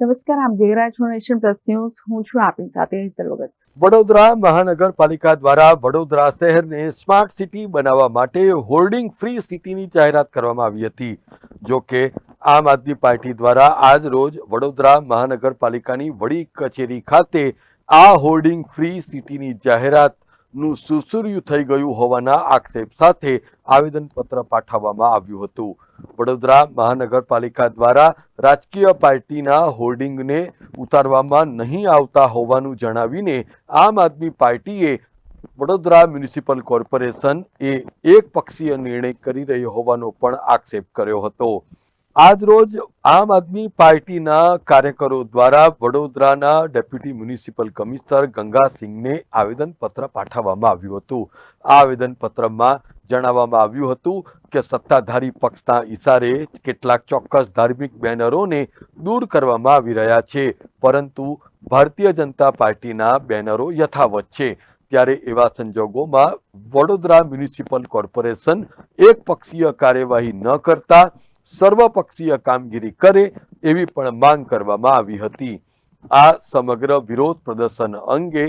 નમસ્કાર, આમ છો નેશન પ્લસ ન્યૂઝ. હું છું આપની સાથે હિતલ વગર વડોદરા મહાનગરપાલિકા દ્વારા વડોદરા શહેરને સ્માર્ટ સિટી બનાવવા માટે હોર્ડિંગ ફ્રી સિટીની જાહેરાત કરવામાં આવી હતી. જો કે, આમ આદમી પાર્ટી દ્વારા આજ રોજ વડોદરા મહાનગરપાલિકાની વડી કચેરી ખાતે આ હોર્ડિંગ ફ્રી સિટીની જાહેરાતનું સુસુર્યું થઈ ગયું હોવાના આક્ષેપ સાથે આવેદનપત્ર પાઠવવામાં આવ્યું હતું. વડોદરા મહાનગરપાલિકા દ્વારા રાજકીય પાર્ટીના હોર્ડિંગને ઉતારવામાં નહીં આવતા હોવાનું જણાવીને આમ આદમી પાર્ટીએ વડોદરા મ્યુનિસિપલ કોર્પોરેશન એ એક પક્ષીય નિર્ણય કરી રહ્યો હોવાનો પણ આક્ષેપ કર્યો હતો. આજ રોજ આમ આદમી પાર્ટીના કાર્યકરો દ્વારા વડોદરાના ડેપ્યુટી મ્યુનિસિપલ કમિશનર ગંગાસિંહને આવેદનપત્ર પાઠવવામાં આવ્યું હતું. આ આવેદનપત્રમાં જણાવવામાં આવ્યું હતું કે સત્તાધારી પક્ષના ઈશારે કેટલાક ચોક્કસ ધાર્મિક બેનરોને દૂર કરવામાં આવી રહ્યા છે, પરંતુ ભારતીય જનતા પાર્ટીના બેનરો યથાવત છે. ત્યારે એવા સંજોગોમાં વડોદરા મ્યુનિસિપલ કોર્પોરેશન એક પક્ષીય કાર્યવાહી ન કરતા સર્વપક્ષીય કામગીરી કરે એવી પણ માંગ કરવામાં આવી હતી. આ સમગ્ર વિરોધ પ્રદર્શન અંગે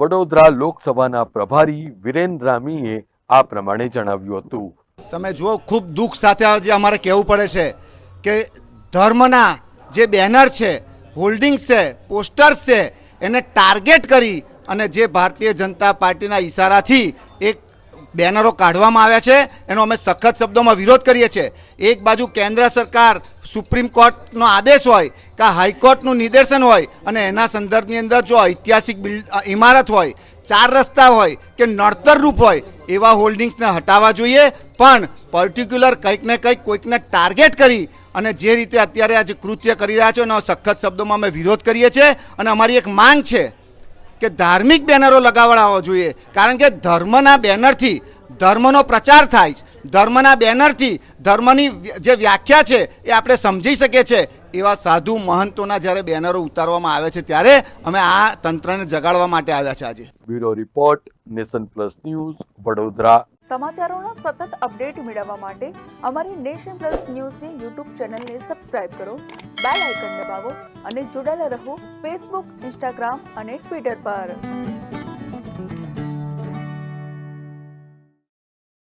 વડોદરા લોકસભાના પ્રભારી વિરેન રામીએ આ પ્રમાણે જણાવ્યું હતું. તમે જુઓ, ખૂબ દુઃખ સાથે આજે અમારે કહેવું પડે છે કે ધર્મના જે બેનર છે, હોલ્ડિંગ્સ છે, પોસ્ટર્સ છે, એને ટાર્ગેટ કરી અને જે ભારતીય જનતા પાર્ટીના ઈશારાથી એક બેનરો કાઢવામાં આવ્યા છે, એનો અમે સખત શબ્દોમાં વિરોધ કરીએ છીએ. એક બાજુ કેન્દ્ર સરકાર સુપ્રીમ કોર્ટનો આદેશ હોય કે હાઈકોર્ટનું નિદર્શન હોય અને એના સંદર્ભની અંદર જો ઐતિહાસિક બિલ્ડ ઇમારત હોય, ચાર રસ્તા હોય કે નડતર રૂપ હોય, એવા હોલ્ડિંગ્સને હટાવવા જોઈએ. પણ પર્ટિક્યુલર કંઈક ને કંઈક કોઈકને ટાર્ગેટ કરી અને જે રીતે અત્યારે આ જે કૃત્ય કરી રહ્યા છે, એનો સખત શબ્દોમાં અમે વિરોધ કરીએ છીએ. અને અમારી એક માંગ છે કે ધાર્મિક બેનરો લગાવડાવવા જોઈએ. કારણ કે ધર્મના બેનરથી ધર્મનો પ્રચાર થાય છે. ધર્મના બેનરથી ધર્મની જે વ્યાખ્યા છે એ આપણે સમજી શકીએ છીએ. એવા સાધુ મહંતોના જ્યારે બેનરો ઉતારવામાં આવે છે ત્યારે અમે આ તંત્રને જગાડવા માટે આવ્યા છે આજે. Bureau report nation plus news Vadodara. સમાચારોનો સતત અપડેટ મેળવવા માટે અમારી નેશન પ્લસ ન્યૂઝની યુટ્યુબ ચેનલને સબસ્ક્રાઇબ કરો બેલ આઇકન દબાવો અને જોડાયેલા રહો ફેસબુક ઇન્સ્ટાગ્રામ અને ટ્વિટર પર.